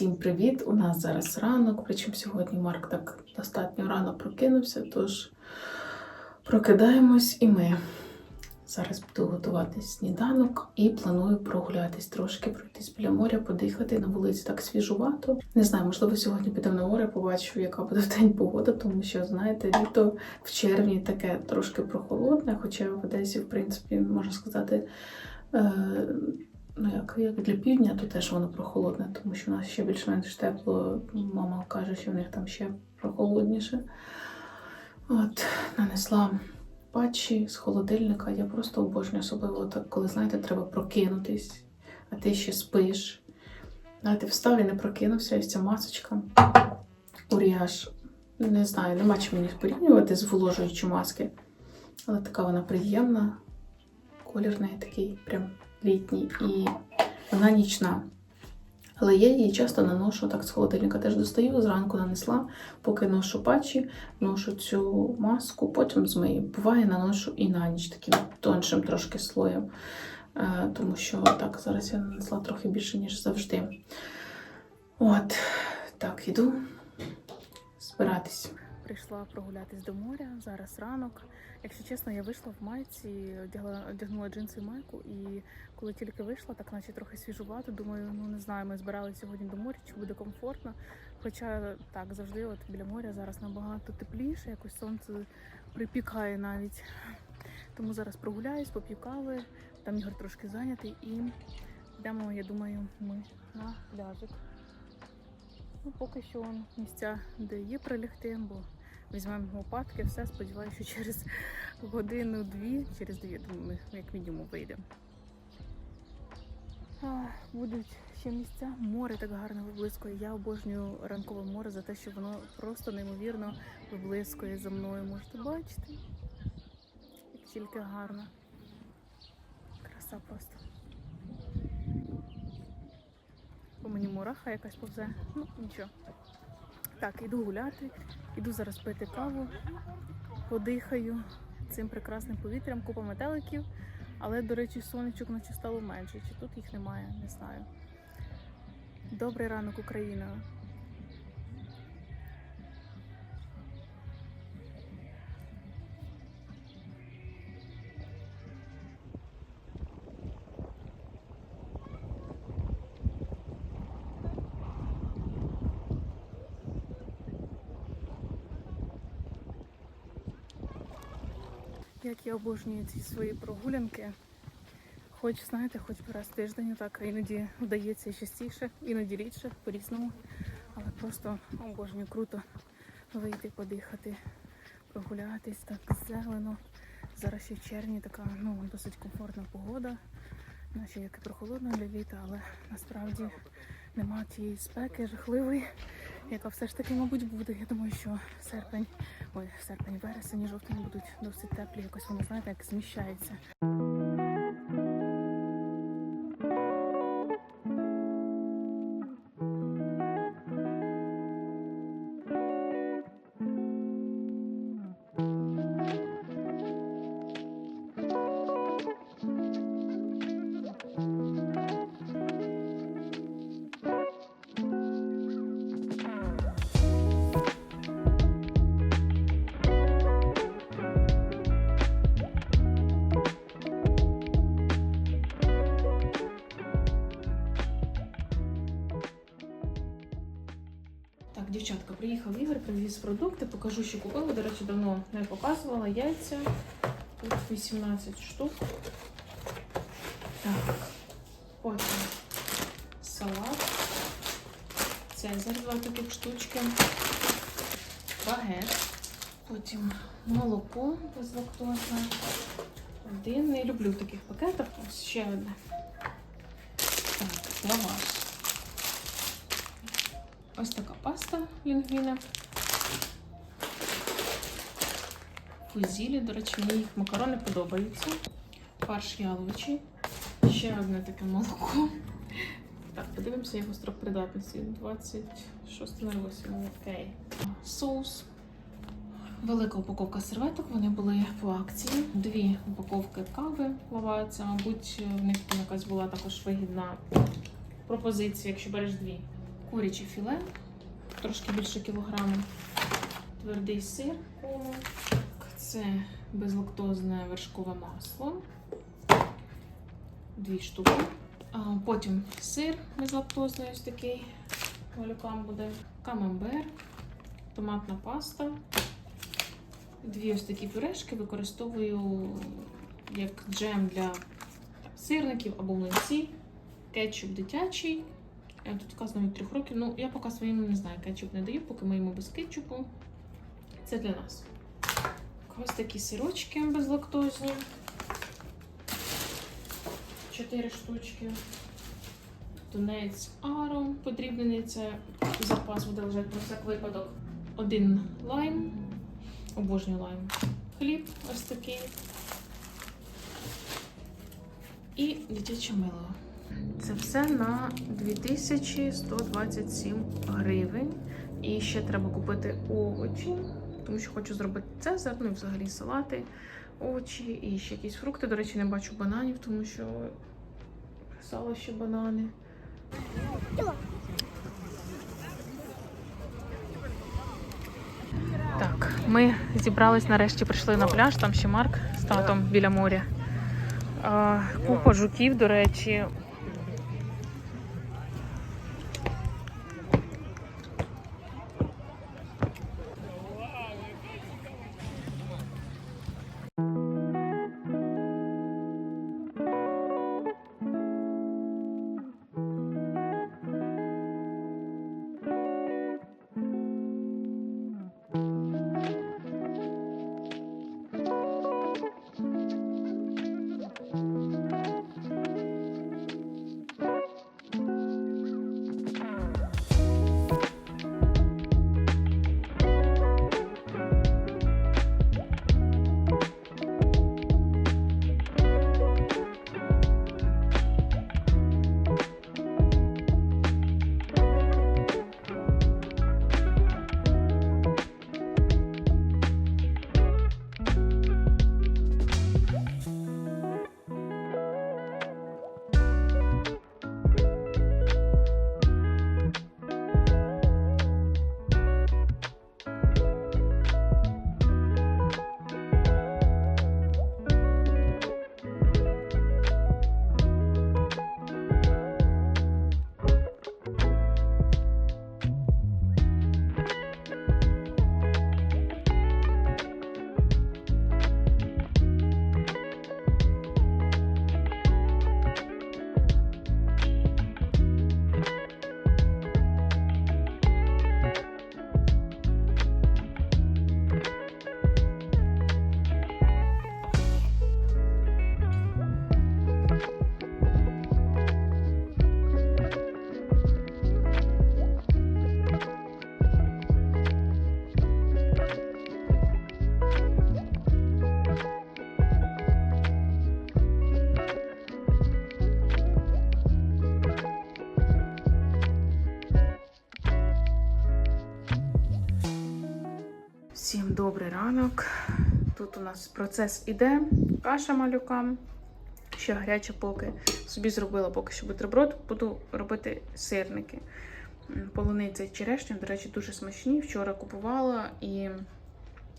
Всім привіт! У нас зараз ранок, причому сьогодні Марк так достатньо рано прокинувся, тож прокидаємось і ми. Зараз буду готувати сніданок і планую прогулятись трошки, пройтись біля моря, подихати на вулиці так свіжувато. Не знаю, можливо, сьогодні підемо на море, побачу, яка буде в день погода, тому що, знаєте, літо в червні таке трошки прохолодне, хоча в Одесі, в принципі, можна сказати. Ну, як, як для півдня, то теж воно прохолодне, тому що у нас ще більш-менш тепло. Мама каже, що в них там ще прохолодніше. От, нанесла патчі з холодильника. Я просто обожнюю, особливо так, коли, знаєте, треба прокинутись, а ти ще спиш. Знаєте, встав і не прокинувся, і ця масочка. Уріаж. Не знаю, нема чим мені порівнювати з виложуючи маски. Але така вона приємна. Колір в неї такий прям літній, і вона нічна. Але я її часто наношу так з холодильника. Теж достаю, зранку нанесла, поки ношу патчі, ношу цю маску, потім змию. Буває, наношу і на ніч таким тоншим трошки слоєм. Е, Тому що так, зараз я нанесла трохи більше, ніж завжди. От, так, іду збиратись. Прийшла прогулятись до моря, зараз ранок. Якщо чесно, я вийшла в майці, одягла, одягнула джинси майку, і коли тільки вийшла, так наче трохи свіжувато. Думаю, ну не знаю, ми збиралися сьогодні до моря, чи буде комфортно. Хоча так завжди, от біля моря зараз набагато тепліше, якось сонце припікає навіть. Тому зараз прогуляюсь, поп'ю кави, там Ігор трошки зайнятий і йдемо, я думаю, ми на пляжик. Ну, поки що он, місця, де є прилягти, бо візьмемо лопатки, все, сподіваюся, що через годину-дві, через дві, думаю, як мінімум вийдемо. Будуть ще місця. Море так гарно виблискує. Я обожнюю ранкове море за те, що воно просто неймовірно виблискує за мною. Можете бачити, як тільки гарно. Краса просто. По мені мураха якась повзе. Ну, нічого. Так, іду гуляти, іду зараз пити каву, подихаю цим прекрасним повітрям, купа метеликів. Але, до речі, сонечок наче стало менше. Чи тут їх немає, не знаю. Добрий ранок, Україна. Як я обожнюю ці свої прогулянки. Хоч, знаєте, хоч раз в тиждень, так іноді вдається частіше, іноді рідше, по-різному. Але просто обожнюю круто вийти, подихати, прогулятись так зелено. Зараз ще в червні така ну, досить комфортна погода, наче як і прохолодно для літа, але насправді нема цієї спеки жахливої, яка все ж таки, мабуть, буде. Я думаю, що серпень, ой, серпень, вересень, жовтень будуть досить теплі, якось воно, знаєте, як зміщається. Продукти, покажу, що купила. До речі, давно не показувала яйця. Тут 18 штук. Так, потім салат. Цезар, два таких штучки. Багет. Потім молоко безлактозне. Один. Не люблю таких пакетах. Ось ще одне. Так, лаваш. Ось така паста лінгвіна. Фузілі, до речі, мені їх макарони подобаються. Фарш яловичий. Ще одне таке молоко. Так, подивимося його строк придатності. 26.08. Окей. Соус. Велика упаковка серветок, вони були по акції. Дві упаковки кави лава. Це, мабуть, в них якась була також вигідна пропозиція, якщо береш дві. куряче філе, трошки більше кілограму, твердий сир. Це безлактозне вершкове масло. Дві штуки. Потім сир безлактозний ось такий. Малюкам буде. Камамбер, томатна паста. Дві ось такі пюрешки використовую як джем для сирників або млинці. Кетчуп дитячий. Е, Тут вказано від 3 років. Ну, я поки своїм не знаю, кетчуп не даю, поки ми без кетчупу. Це для нас. Ось такі сирочки безлактозні. Чотири штучки. Тунець аром подрібнений. Це запас буде лежати про всяк випадок. Один лайм. Обожнюю лайм. Хліб ось такий. І дитяче мило. Це все на 2127 гривень. І ще треба купити овочі, тому що хочу зробити цезар, ну і взагалі салати, овочі і ще якісь фрукти. До речі, не бачу бананів, тому що писала ще банани. Так, ми зібрались нарешті, прийшли на пляж, там ще Марк з татом біля моря. Купа жуків, до речі. Добрий ранок. Тут у нас процес іде. Каша малюкам. Ще гаряча поки. Собі зробила поки що бутерброд. Буду робити сирники. Полуниця і черешня, до речі, дуже смачні. Вчора купувала і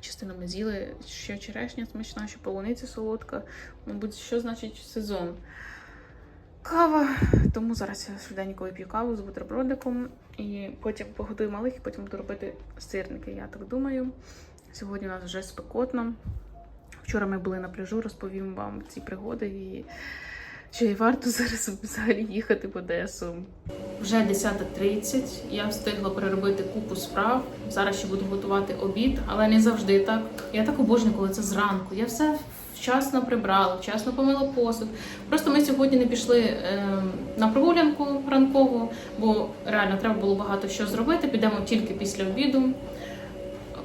частину ми з'їли. Ще черешня смачна, ще полуниця солодка. Мабуть, що значить сезон. Кава, тому зараз я швиденько вип'ю каву з бутербродиком і потім погодую малих, і потім буду робити сирники, я так думаю. Сьогодні у нас вже спекотно. Вчора ми були на пляжу, розповім вам ці пригоди і чи варто зараз взагалі їхати в Одесу. Вже 10.30, я встигла переробити купу справ. Зараз ще буду готувати обід, але не завжди так. Я так обожнюю, коли це зранку. Я все вчасно прибрала, вчасно помила посуд. Просто ми сьогодні не пішли е, на прогулянку ранкову, бо реально треба було багато що зробити. Підемо тільки після обіду.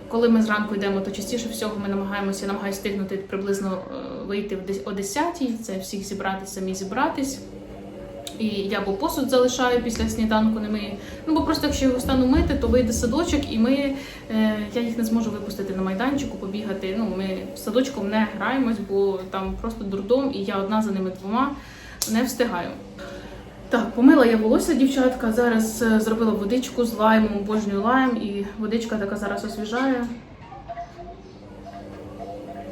Коли ми зранку йдемо, то частіше всього ми намагаємося намагаюся встигнути приблизно е, вийти о 10 це всіх зібрати, самі зібратись. І я бо посуд залишаю після сніданку, не мию. Ну бо просто якщо його стану мити, то вийде садочок, і ми е, я їх не зможу випустити на майданчику, побігати. Ну ми садочком не граємось, бо там просто дурдом, і я одна за ними двома не встигаю. Так, помила я волосся, дівчатка. Зараз е, зробила водичку з лаймом, обожнюю лайм, і водичка така зараз освіжає.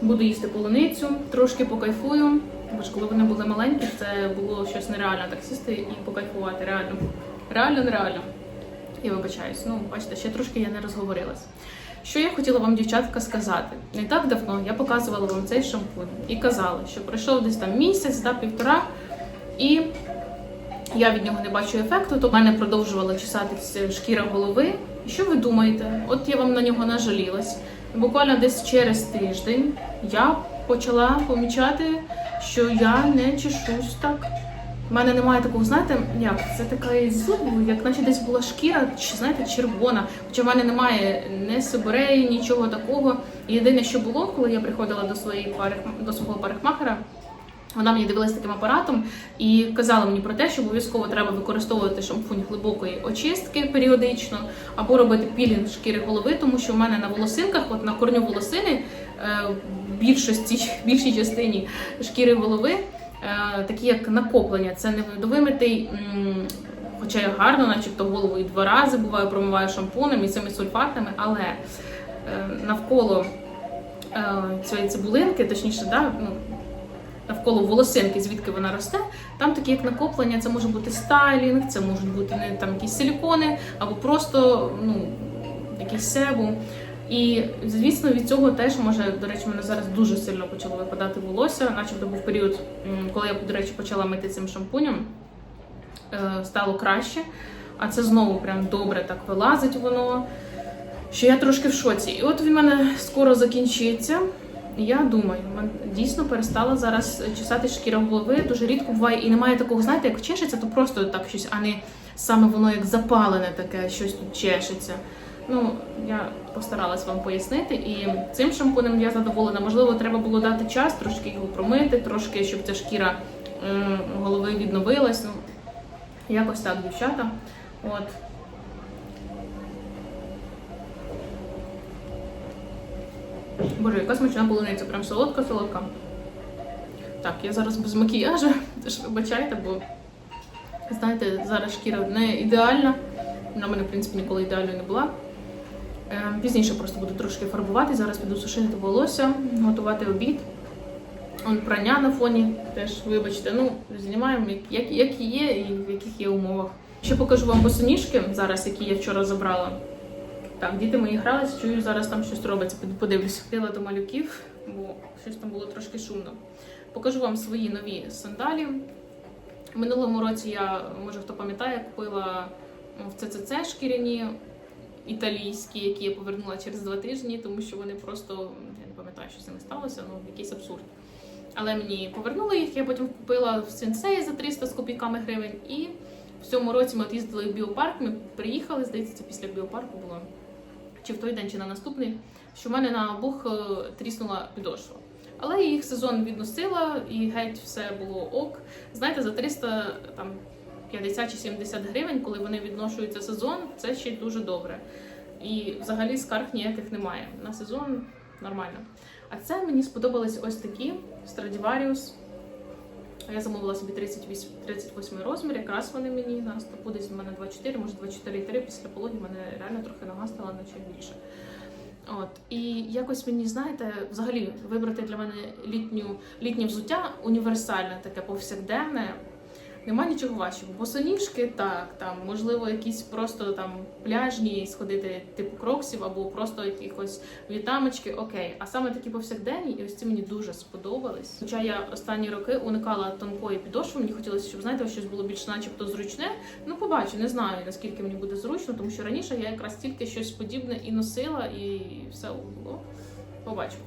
Буду їсти полуницю, трошки покайфую. Бо ж коли вони були маленькі, це було щось нереально так сісти і покайфувати. Реально. Реально, нереально. Я вибачаюсь. Ну, бачите, ще трошки я не розговорилась. Що я хотіла вам, дівчатка, сказати? Не так давно я показувала вам цей шампунь і казала, що пройшов десь там місяць та півтора, і я від нього не бачу ефекту, то в мене продовжувала чесатися шкіра голови. Що ви думаєте? От я вам на нього нажалілась. Буквально десь через тиждень я почала помічати, що я не чешусь так. У мене немає такого, знаєте, як це така зуб, як наче десь була шкіра, чи знаєте, червона. Хоча в мене немає не сибиреї, нічого такого. Єдине, що було, коли я приходила до своєї парих до свого парикмахера, вона мені дивилась таким апаратом і казала мені про те, що обов'язково треба використовувати шампунь глибокої очистки періодично, або робити пілінг шкіри голови, тому що в мене на волосинках, от на корню волосини, е, в більшості більшій частині шкіри голови, е, такі як накоплення. Це не довимитий. Хоча я гарно, начебто голову і два рази буваю, промиваю шампунем і цими сульфатами, але е, навколо цієї цибулинки, точніше, да, ну, навколо волосинки, звідки вона росте, там такі як накоплення, це може бути стайлінг, це можуть бути не там якісь силікони, або просто ну, якийсь себум. І звісно, від цього теж може, до речі, мене зараз дуже сильно почало випадати волосся, начебто був період, коли я, до речі, почала мити цим шампунем, е, стало краще. А це знову прям добре так вилазить воно. Що я трошки в шоці. І от він мене скоро закінчиться. Я думаю, дійсно перестала зараз чесати шкіра голови. Дуже рідко буває, і немає такого, знаєте, як чешеться, то просто так щось, а не саме воно як запалене таке, щось тут чешеться. Ну, я постаралась вам пояснити, і цим шампунем я задоволена. Можливо, треба було дати час, трошки його промити, трошки, щоб ця шкіра е, голови відновилась. Ну, якось так, дівчата. От. Боже, яка смачна полуниця, прям солодка-солодка. Так, я зараз без макіяжу, тож вибачайте, бо знаєте, зараз шкіра не ідеальна. Вона в мене, в принципі, ніколи ідеальною не була. Е, Пізніше просто буду трошки фарбувати. Зараз піду сушити волосся, готувати обід. Он прання на фоні теж, вибачте, ну, знімаємо, як, як є і в яких є умовах. Ще покажу вам босоніжки зараз, які я вчора забрала. Так, діти мої грались, чую, зараз там щось робиться. Піду подивлюся. Ходила до малюків, бо щось там було трошки шумно. Покажу вам свої нові сандалі. Минулому році я, може хто пам'ятає, купила в ЦЦЦ шкіряні італійські, які я повернула через два тижні, тому що вони просто, я не пам'ятаю, що з ними сталося, ну якийсь абсурд. Але мені повернули їх, я потім купила в Сенсей за 300 з копійками гривень. І в цьому році ми їздили в біопарк, ми приїхали, здається, це після біопарку було чи в той день, чи на наступний, що в мене на обох е, тріснула підошва. Але їх сезон відносила і геть все було ок. Знаєте, за 300 там 50 чи 70 гривень, коли вони відношуються сезон, це ще й дуже добре. І взагалі скарг ніяких немає. На сезон нормально. А це мені сподобались ось такі Stradivarius. Я замовила собі 38, 38 розмір, якраз вони мені на стопу десь в мене 24, може 24,3 після пологів мене реально трохи нога стала наче більше. От і якось мені знаєте, взагалі вибрати для мене літню літнє взуття універсальне, таке повсякденне. Нема нічого важчого. Босоніжки, так, там, можливо, якісь просто там пляжні сходити, типу кроксів, або просто якихось вітамочки, окей. А саме такі повсякденні, і ось ці мені дуже сподобались. Хоча я останні роки уникала тонкої підошви, мені хотілося, щоб знаєте, щось було більш начебто зручне. Ну, побачу, не знаю наскільки мені буде зручно, тому що раніше я якраз тільки щось подібне і носила, і все було. Побачу.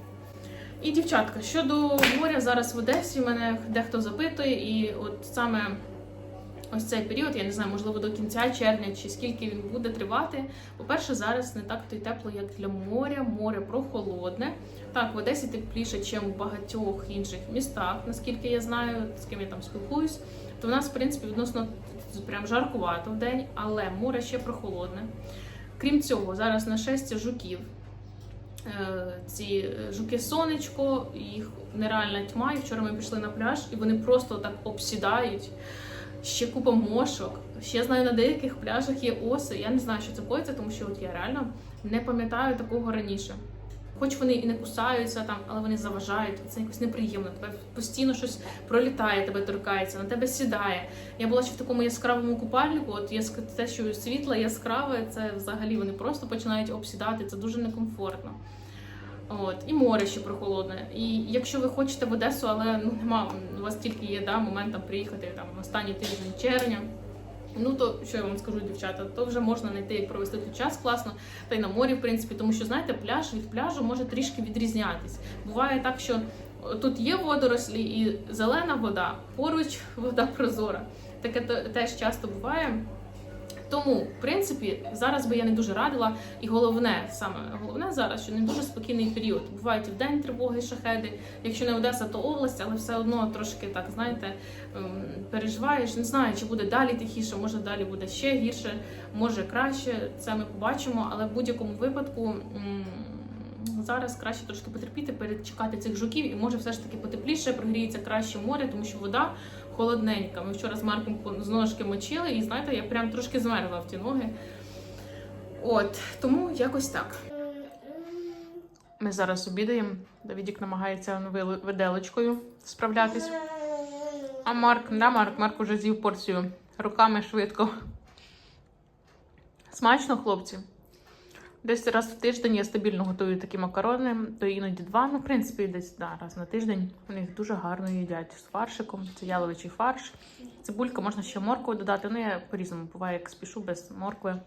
І дівчатка, щодо моря, зараз в Одесі мене дехто запитує, і от саме ось цей період, я не знаю, можливо, до кінця червня чи скільки він буде тривати. По-перше, зараз не так то й тепло, як для моря. Море прохолодне. Так, в Одесі тепліше, ніж в багатьох інших містах, наскільки я знаю, з ким я там спілкуюсь. То в нас, в принципі, відносно прям жаркувато в день, але море ще прохолодне. Крім цього, зараз на нашестя жуків. Е, ці жуки сонечко, їх нереальна тьма. І вчора ми пішли на пляж, і вони просто так обсідають. ще купа мошок. Ще знаю, на деяких пляжах є оси. Я не знаю, що це коїться, тому що от я реально не пам'ятаю такого раніше. Хоч вони і не кусаються там, але вони заважають. Це якось неприємно. Тебе постійно щось пролітає, тебе торкається, на тебе сідає. Я була ще в такому яскравому купальнику. От яск... те, що світло яскраве, це взагалі вони просто починають обсідати. Це дуже некомфортно. От і море ще прохолодне. І якщо ви хочете в Одесу, але ну нема у вас тільки є да, момент там приїхати там останній тиждень червня. Ну то що я вам скажу, дівчата, то вже можна знайти як провести тут час класно, та й на морі, в принципі, тому що знаєте, пляж від пляжу може трішки відрізнятись. Буває так, що тут є водорослі і зелена вода, поруч вода прозора. Таке те- теж часто буває. Тому, в принципі, зараз би я не дуже радила. І головне, саме головне зараз, що не дуже спокійний період. Бувають і вдень тривоги, шахеди. Якщо не Одеса, то область, але все одно трошки так, знаєте, ем, переживаєш. Не знаю, чи буде далі тихіше, може далі буде ще гірше, може краще. Це ми побачимо. Але в будь-якому випадку. Зараз краще трошки потерпіти, перечекати цих жуків, і може все ж таки потепліше, прогріється краще море, тому що вода холодненька. Ми вчора з Марком з ножки мочили, і знаєте, я прям трошки змерзла в ті ноги. От, тому якось так. Ми зараз обідаємо. Давідік намагається виделочкою справлятись. А Марк, да, Марк, Марк уже з'їв порцію руками швидко. Смачно, хлопці. Десь раз в тиждень я стабільно готую такі макарони, то іноді два. Ну, в принципі, десь да, раз на тиждень. Вони дуже гарно їдять з фаршиком. Це яловичий фарш. Цибулька, можна ще моркву додати. Ну, я по-різному буває, як спішу без моркви.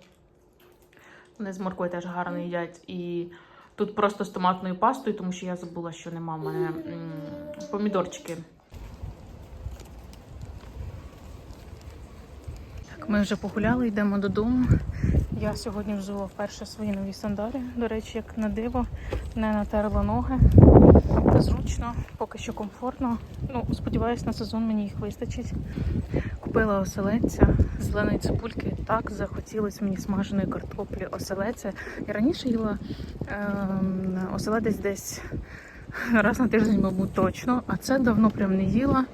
Вони з морквою теж гарно їдять. І тут просто з томатною пастою, тому що я забула, що нема в мене помідорчики. Ми вже погуляли, йдемо додому. Я сьогодні взула вперше свої нові сандалі. До речі, як на диво, не натерла ноги. Зручно, поки що комфортно. Ну, сподіваюсь, на сезон мені їх вистачить. Купила оселедця, зеленої цибульки. Так захотілося мені смаженої картоплі оселедця. Я раніше їла ем, оселедець десь раз на тиждень, мабуть, точно. А це давно прям не їла.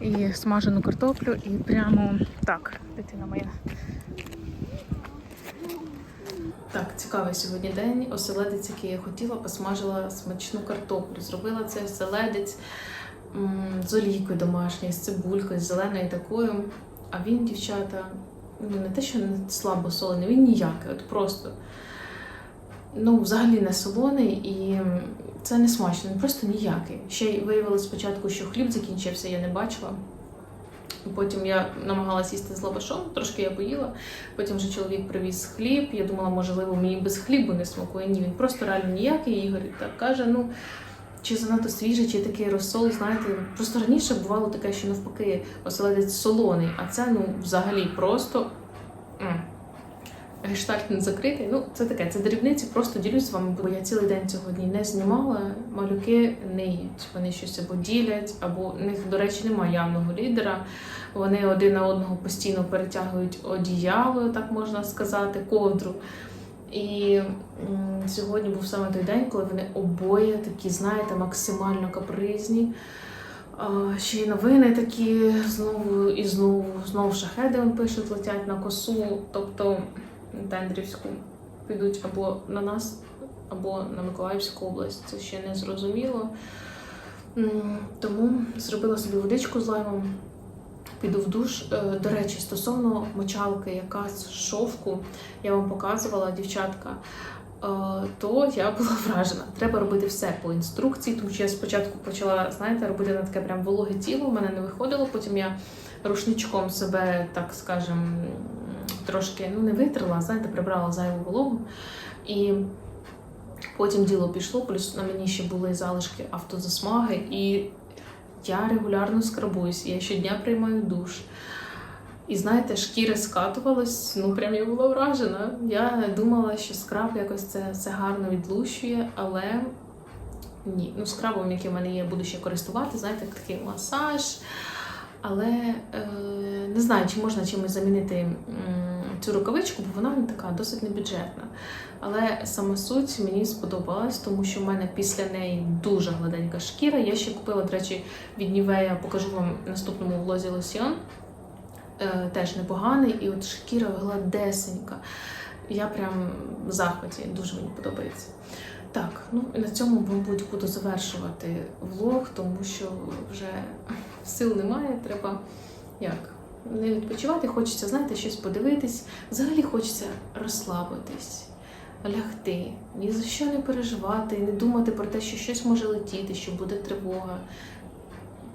І смажену картоплю, і прямо так, дитина моя. Цікавий сьогодні день. Оселедець, який я хотіла, посмажила смачну картоплю. Зробила це оселедець з олійкою домашньою, з цибулькою, з зеленою такою. А він, дівчата, ну не те, що не слабо солений, він ніякий, от просто. Ну, взагалі не солоний і це не смачно, він просто ніякий. Ще й виявилось спочатку, що хліб закінчився, я не бачила. Потім я намагалась їсти з лавашом, трошки я поїла. Потім вже чоловік привіз хліб. Я думала, можливо, мені без хлібу не смакує. Ні, він просто реально ніякий. Ігор так каже: ну чи занадто свіжий, чи такий розсол, знаєте. Просто раніше бувало таке, що навпаки оселедець солоний, а це ну взагалі просто. Гештальт не закритий. Ну, це таке, це дрібниці, просто ділюсь з вами, бо я цілий день сьогодні не знімала. Малюки не їдять. Вони щось або ділять, або в них, до речі, немає явного лідера. Вони один на одного постійно перетягують одіяло, так можна сказати, ковдру. І сьогодні був саме той день, коли вони обоє такі, знаєте, максимально капризні. Ще й новини такі знову і знову, знову шахеди пишуть, летять на косу, тобто Тендрівську підуть або на нас, або на Миколаївську область. Це ще не зрозуміло. Тому зробила собі водичку з лаймом. Піду в душ. Е, До речі, стосовно мочалки, яка з шовку, я вам показувала, дівчатка, е, то я була вражена. Треба робити все по інструкції, тому що я спочатку почала, знаєте, робити на таке прям вологе тіло, в мене не виходило. Потім я рушничком себе, так скажем, трошки ну, не витерла, знаєте, прибрала зайву вологу. І потім діло пішло, плюс на мені ще були залишки автозасмаги, і я регулярно скрабуюсь, я щодня приймаю душ. І знаєте, шкіра скатувалась, ну прям я була вражена. Я думала, що скраб якось це все гарно відлущує, але ні. Ну, скрабом, який в мене є, буду ще користувати, знаєте, такий масаж. Але е, не знаю, чи можна чимось замінити цю рукавичку, бо вона така досить небюджетна. Але сама суть мені сподобалась, тому що в мене після неї дуже гладенька шкіра. Я ще купила, до речі, від Нівея, покажу вам в наступному влозі лосьйон. е, теж непоганий, і от шкіра гладесенька. Я прям в захваті, дуже мені подобається. Так, ну і на цьому, мабуть, буду завершувати влог, тому що вже сил немає, треба як не відпочивати, хочеться, знаєте, щось подивитись. Взагалі хочеться розслабитись, лягти, ні за що не переживати, не думати про те, що щось може летіти, що буде тривога.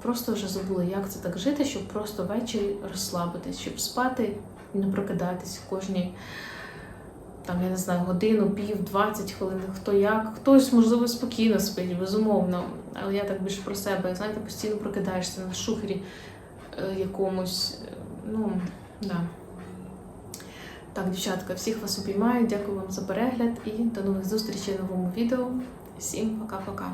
Просто вже забула, як це так жити, щоб просто ввечері розслабитись, щоб спати і не прокидатись в кожній, там, я не знаю, годину, пів, 20 хвилин, хто як. Хтось, можливо, спокійно спить, безумовно. Але я так більше про себе, знаєте, постійно прокидаєшся на шухері е, якомусь. е, Ну, да. Так, дівчатка, всіх вас обіймаю. Дякую вам за перегляд і до нових зустрічей в новому відео. Всім пока-пока.